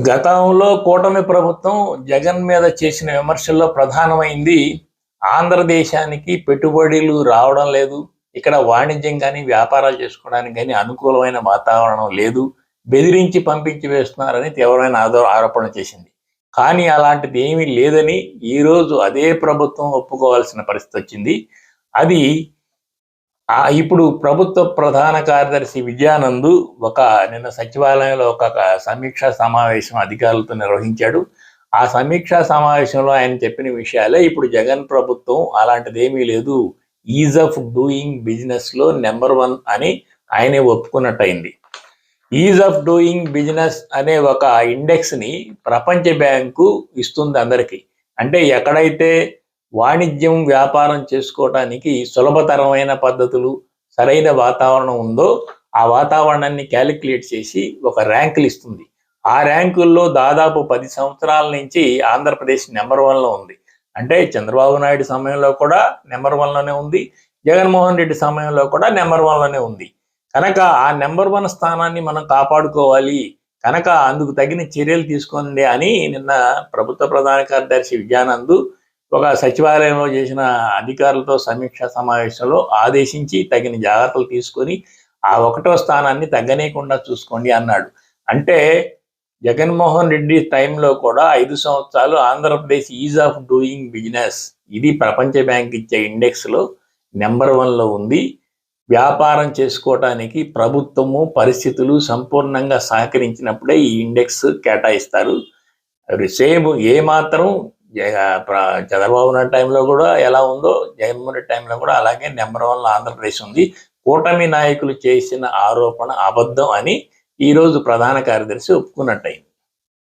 గతంలో కూటమి ప్రభుత్వం జగన్ మీద చేసిన విమర్శల్లో ప్రధానమైంది ఆంధ్రదేశానికి పెట్టుబడులు రావడం లేదు ఇక్కడ వాణిజ్యం కానీ వ్యాపారాలు చేసుకోవడానికి కానీ అనుకూలమైన వాతావరణం లేదు బెదిరించి పంపించి వేస్తున్నారని తీవ్రమైన ఆదో ఆరోపణ చేసింది. కానీ అలాంటిది ఏమీ లేదని ఈరోజు అదే ప్రభుత్వం ఒప్పుకోవాల్సిన పరిస్థితి వచ్చింది. అది ఇప్పుడు ప్రభుత్వ ప్రధాన కార్యదర్శి విజయానందు ఒక నిన్న సచివాలయంలో ఒక సమీక్షా సమావేశం అధికారులతో నిర్వహించాడు. ఆ సమీక్షా సమావేశంలో ఆయన చెప్పిన విషయాలే ఇప్పుడు జగన్ ప్రభుత్వం అలాంటిది ఏమీ లేదు. ఈజ్ ఆఫ్ డూయింగ్ బిజినెస్లో నెంబర్ వన్ అని ఆయనే ఒప్పుకున్నట్టయింది. ఈజ్ ఆఫ్ డూయింగ్ బిజినెస్ అనే ఒక ఇండెక్స్ని ప్రపంచ బ్యాంకు ఇస్తుంది అందరికీ. అంటే ఎక్కడైతే వాణిజ్యం వ్యాపారం చేసుకోవటానికి సులభతరమైన పద్ధతులు సరైన వాతావరణం ఉందో ఆ వాతావరణాన్ని క్యాలిక్యులేట్ చేసి ఒక ర్యాంకులు ఇస్తుంది. ఆ ర్యాంకుల్లో దాదాపు పది సంవత్సరాల నుంచి ఆంధ్రప్రదేశ్ నెంబర్ వన్లో ఉంది. అంటే చంద్రబాబు నాయుడు సమయంలో కూడా నెంబర్ వన్లోనే ఉంది జగన్మోహన్ రెడ్డి సమయంలో కూడా నెంబర్ వన్లోనే ఉంది. కనుక ఆ నెంబర్ వన్ స్థానాన్ని మనం కాపాడుకోవాలి కనుక అందుకు తగిన చర్యలు తీసుకోండి అని నిన్న ప్రభుత్వ ప్రధాన కార్యదర్శి విజయానందు ఒక సచివాలయంలో చేసిన అధికారులతో సమీక్ష సమావేశంలో ఆదేశించి తగిన జాగ్రత్తలు తీసుకొని ఆ ఒకటో స్థానాన్ని తగ్గనీయకుండా చూసుకోండి అన్నాడు. అంటే జగన్మోహన్ రెడ్డి టైంలో కూడా ఐదు సంవత్సరాలు Andhra Pradesh ease of doing business. ఇది ప్రపంచ బ్యాంక్ ఇచ్చే ఇండెక్స్లో నెంబర్ వన్లో ఉంది. వ్యాపారం చేసుకోవటానికి ప్రభుత్వము పరిస్థితులు సంపూర్ణంగా సహకరించినప్పుడే ఈ ఇండెక్స్ కేటాయిస్తారు. సేమ్ ఏ మాత్రం చంద్రబాబు నాయుడు టైంలో కూడా ఎలా ఉందో జగన్మోహన్ రెడ్డి టైంలో కూడా అలాగే నెంబర్ వన్ ఆంధ్రప్రదేశ్ ఉంది. కూటమి నాయకులు చేసిన ఆరోపణ అబద్ధం అని ఈ రోజు ప్రధాన కార్యదర్శి ఒప్పుకున్నట్టయింది.